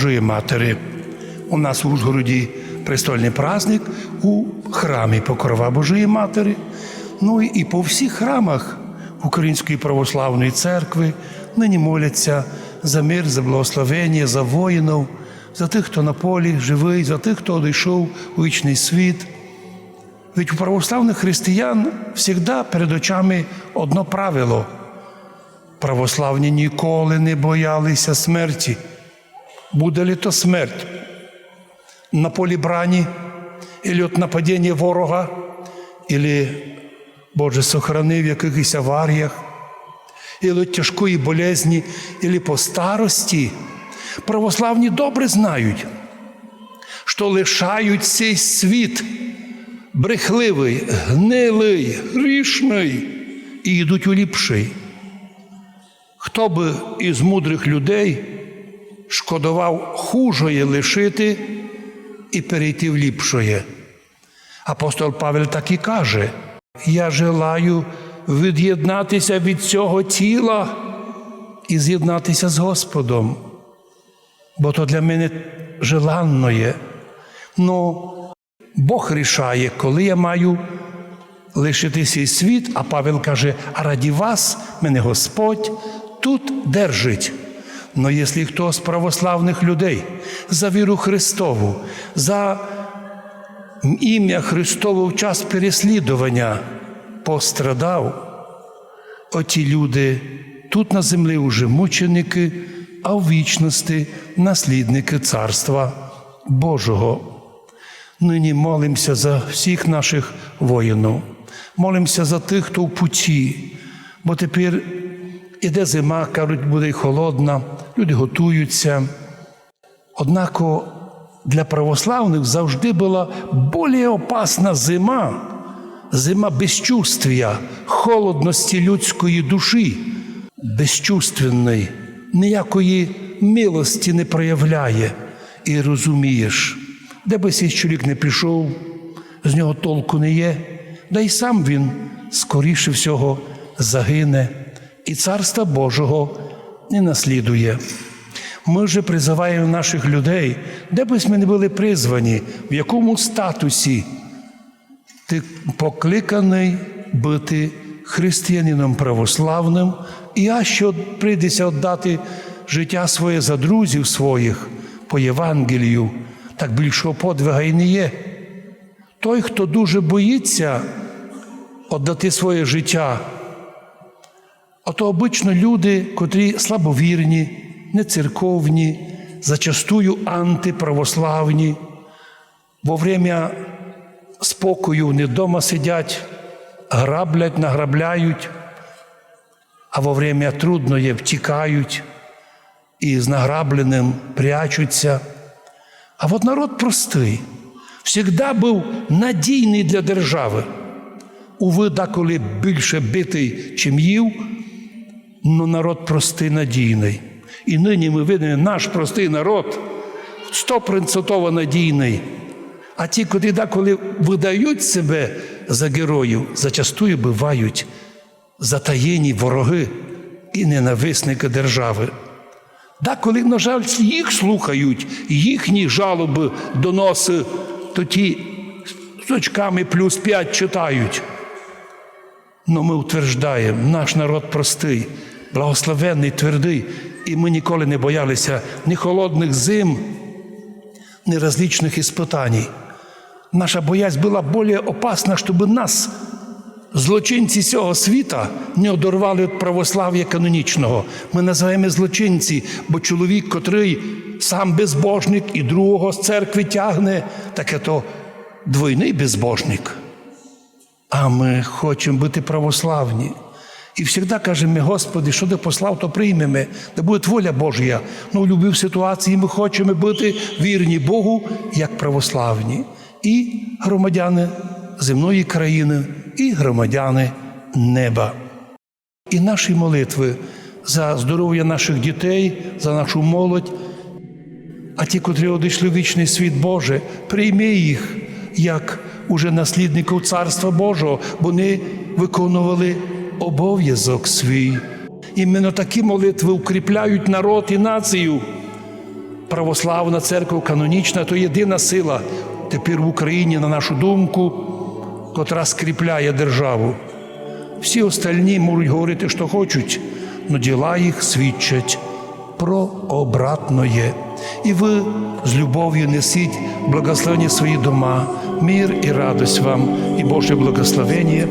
Божої Матері. У нас в Ужгороді престольний праздник у храмі Покрова Божої Матері. Ну і по всіх храмах Української православної церкви нині моляться за мир, за благословення, за воїнів, за тих, хто на полі живий, за тих, хто одійшов у вічний світ. Ведь у православних християн завжди перед очами одно правило. Православні ніколи не боялися смерті. Буде ли то смерть на полі брані, или от нападіння ворога, или, Боже, сохрани в якихось аваріях, или от тяжкої болезні, или по старості. Православні добре знають, що лишають цей світ брехливий, гнилий, грішний і йдуть у ліпший. Хто би із мудрих людей шкодував хужоє лишити і перейти в ліпшоє. Апостол Павел так і каже: Я желаю від'єднатися від цього тіла і з'єднатися з Господом, бо то для мене желанно є. Ну, Бог рішає, коли я маю лишити цей світ, а Павел каже, а раді вас мене Господь тут держить. Но якщо хто з православних людей за віру Христову, за ім'я Христове в час переслідування пострадав, оті люди тут на землі уже мученики, а в вічності наслідники Царства Божого. Нині молимося за всіх наших воїнів, молимося за тих, хто в путі, бо тепер іде зима, кажуть, буде й холодна, люди готуються. Однако для православних завжди була більш опасна зима, зима безчувствія, холодності людської душі, безчувственної, ніякої милості не проявляє. І розумієш, де би цей чоловік не пішов, з нього толку не є, да й сам він скоріше всього загине і Царства Божого не наслідує. Ми вже призиваємо наших людей, де б ми не були призвані, в якому статусі ти покликаний бути християнином православним, і а що прийдеться віддати життя своє за друзів своїх по Євангелію, так більшого подвига і не є. Той, хто дуже боїться віддати своє життя, ото обично люди, котрі слабовірні, нецерковні, зачастую антиправославні, во время спокою не вдома сидять, граблять, награбляють, а во время трудної втікають і з награбленим прячуться. А от народ простий, завжди був надійний для держави. Уви, деколи більше битий, чим їв, але народ простий надійний. І нині ми видимо, наш простий народ стопроцентово надійний. А ті, котрі деколи видають себе за героїв, зачастую бувають затаєні вороги і ненависники держави. Деколи, на жаль, їх слухають, їхні жалоби, доноси, то ті з очками плюс п'ять читають. Но ми утверждаємо, наш народ простий, благословенний, твердий, і ми ніколи не боялися ні холодних зим, ні различних іспитань. Наша боязнь була більш опасна, щоб нас, злочинці цього світа, не одорвали від православ'я канонічного. Ми називаємо злочинці, бо чоловік, котрий сам безбожник і другого з церкви тягне, таке то двойний безбожник. А ми хочемо бути православні. І завжди кажемо, Господи, що ти послав, то приймемо, да буде воля Божа. Ну, в будь-якій ситуації ми хочемо бути вірні Богу, як православні, і громадяни земної країни, і громадяни неба. І наші молитви за здоров'я наших дітей, за нашу молодь. А ті, котрі одійшли в вічний світ Боже, прийми їх як уже наслідників Царства Божого, бо вони виконували обов'язок свій. Іменно такі молитви укріпляють народ і націю. православна церква канонічна то єдина сила тепер в Україні, на нашу думку, котра скріпляє державу. Всі остальні можуть говорити, що хочуть, але діла їх свідчать про обратное. І ви з любов'ю несіть благословення свої дома, мир і радость вам, і Боже благословення